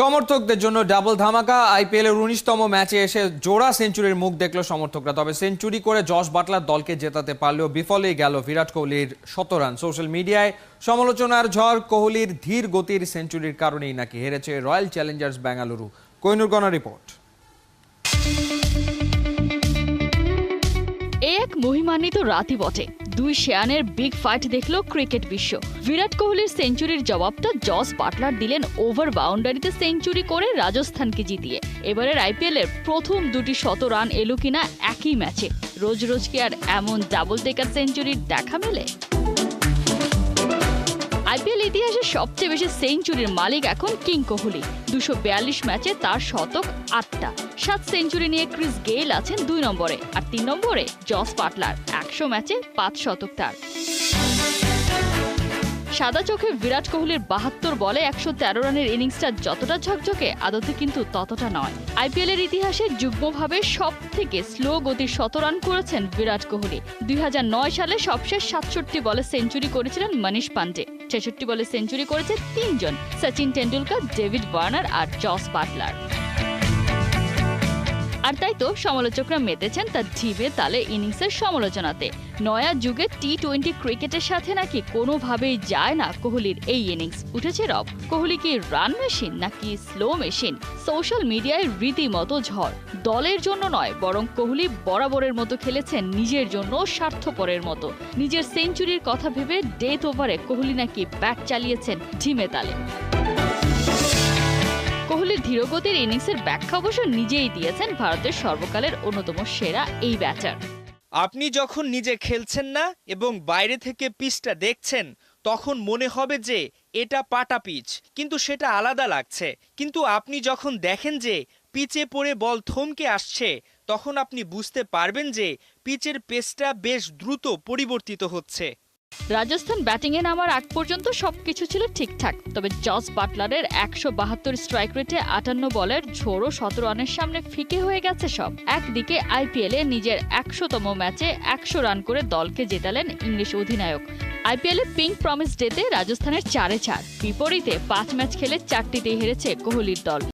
সমর্থকদের জন্য ডাবল ধামাকা। আইপিএল এর উনিশতম ম্যাচে এসে জোড়া সেঞ্চুরির মুখ দেখল সমর্থকরা। তবে সেঞ্চুরি করে জশ বাটলার দলকে জেতাতে পারলেও বিফলেই গেল বিরাট কোহলির শতরান সোশ্যাল মিডিয়ায় সমালোচনার ঝড়, কোহলির ধীর গতির সেঞ্চুরির কারণেই নাকি হেরেছে রয়্যাল চ্যালেঞ্জার্স বেঙ্গালুরু কৈনুর গনা রিপোর্ট। এক মহিমান্বিত রাতই বটে। দুই শেয়ানের বিগ ফাইট দেখল ক্রিকেট বিশ্ব। বিরাট কোহলির সেঞ্চুরির জবাবটা জস বাটলার দিলেন ওভার বাউন্ডারিতে সেঞ্চুরি করে রাজস্থানকে জিতিয়ে। এবারের আইপিএল এর প্রথম দুটি শত রান এলো কিনা একই ম্যাচে। রোজ রোজ কি আর এমন ডাবল টেকার সেঞ্চুরির দেখা মেলে? আইপিএল ইতিহাসে সবচেয়ে বেশি সেঞ্চুরির মালিক এখন কিং কোহলি। দুশো ম্যাচে তার শতক আটটা। সাত সেঞ্চুরি নিয়ে ক্রিস গেইল আছেন দুই নম্বরে আর তিন নম্বরে জস পাটলার, একশো ম্যাচে পাঁচ শতক তার। সাদা চোখে বিরাট কোহলির বাহাত্তর বলে একশো তেরো রানের ইনিংসটা যতটা ঝকঝকে, আদতে কিন্তু ততটা নয়। আইপিএল এর ইতিহাসে যুগ্মভাবে সব থেকে স্লো গতির শত রান করেছেন বিরাট কোহলি। দুই হাজার নয় সালে সবশেষ সাতষট্টি বলে সেঞ্চুরি করেছিলেন মনীষ পান্ডে। ছেষট্টি বলে সেঞ্চুরি করেছে তিনজন সচিন টেন্ডুলকার ডেভিড বার্নার আর জস বাটলার। আর তাই তো সমালোচকরা মেতেছেন তার ঢিবে তালে ইনিংসের সমালোচনাতে। নয়া যুগে টি টোয়েন্টি ক্রিকেটের সাথে নাকি কোনোভাবেই যায় না কোহলির এই ইনিংস। উঠেছে রব, কোহলি কি রান মেশিন নাকি স্লো মেশিন সোশ্যাল মিডিয়ায় রীতিমতো ঝড়। দলের জন্য নয়, বরং কোহলি বরাবরের মতো খেলেছেন নিজের জন্য স্বার্থপরের মতো। নিজের সেঞ্চুরির কথা ভেবে ডেথ ওভারে কোহলি নাকি ব্যাট চালিয়েছেন ঢিমে তালে। কোহলির ধীরগতির ইনিংসের ব্যাখ্যা অবশ্য নিজেই দিয়েছেন ভারতের সর্বকালের অন্যতম সেরা এই ব্যাটার। আপনি যখন নিজে খেলছেন না এবং বাইরে থেকে পিচটা দেখছেন, তখন মনে হবে যে এটা পাটা পিচ, কিন্তু সেটা আলাদা লাগছে। কিন্তু আপনি যখন দেখেন যে পিচে পড়ে বল থমকে আসছে, তখন আপনি বুঝতে পারবেন যে পিচের পেসটা বেশ দ্রুত পরিবর্তিত হচ্ছে। রাজস্থান ব্যাটিংয়ে নামার আগ পর্যন্ত সবকিছু ছিল ঠিকঠাক, তবে জস বাটলারের একশো বাহাত্তর স্ট্রাইক রেটে আটান্ন বলের ঝোড়ো সতেরো রানের সামনে ফিকে হয়ে গেছে সব। একদিকে আইপিএলে নিজের একশোতম ম্যাচে একশো রান করে দলকে জেতালেন ইংলিশ অধিনায়ক। আইপিএলে পিঙ্ক প্রমিস ডেতে রাজস্থানের চারে চার, বিপরীতে পাঁচ ম্যাচ খেলে চারটিতেই হেরেছে কোহলির দল।